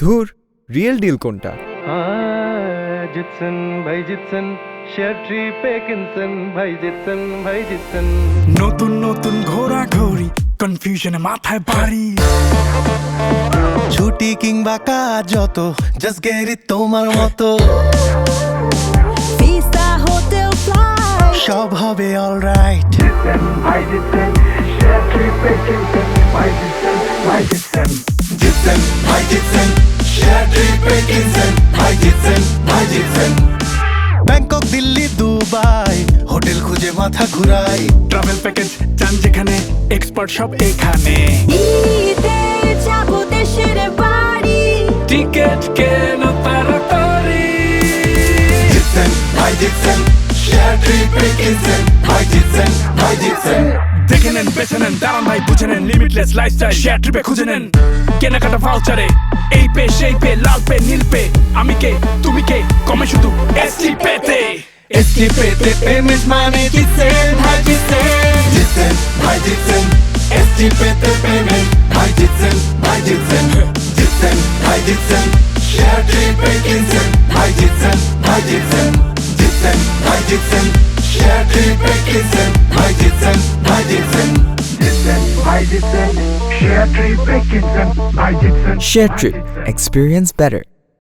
ধুর real deal কোনটা? জিতসেন ভাই জিতসেন ভাই জিতসেন ভাই জিতসেন নতুন নতুন ঘোরা ঘোরি কনফিউশন মাথায় ভারী ছুটি কিংবা কাজ যত জাস্ট গেট তোমার মতো। সব হবে অলরাইট ভাই জিতছেন শেয়ার ট্রিপে কিনছেন ভাই জিতছেন ভাই জিতছেন ব্যাংকক দিল্লি দুবাই হোটেল খুঁজে মাথা ঘুরাই ট্রাভেল প্যাকেজ চান যেখানে এক্সপার্ট সব এখানে ঈদে যাব দেশের বাড়ি। টিকেট কেন তাড়াতাড়ি? জিতছেন ভাই জিতছেন শেয়ার ট্রিপে বুঝে নেন লিমিটলেস লাইফস্টাইল শেয়ার ট্রিপে খুঁজে নেন কেনাকাটা ভাউচারে এই পে সেই পে লাল পে নীল পে আমি কে তুমি কে কমে শুধু এসটি পেতে এসটি পেতে পেমেন্ট মানে জিতছেন ভাই জিতছেন জিতছেন ভাই জিতছেন এসটি পেতে পেমেন্ট ভাই জিতছেন ভাই জিতছেন জিতছেন ভাই জিতছেন শেয়ার ট্রিপে কিনছেন ভাই জিতছেন ভাই জিতছেন জিতছেন ভাই জিতছেন শেয়ার ট্রিপে কিনছেন ভাই জিতছেন শেয়ার ট্রিপ এক্সপিরিয়েন্স বেটার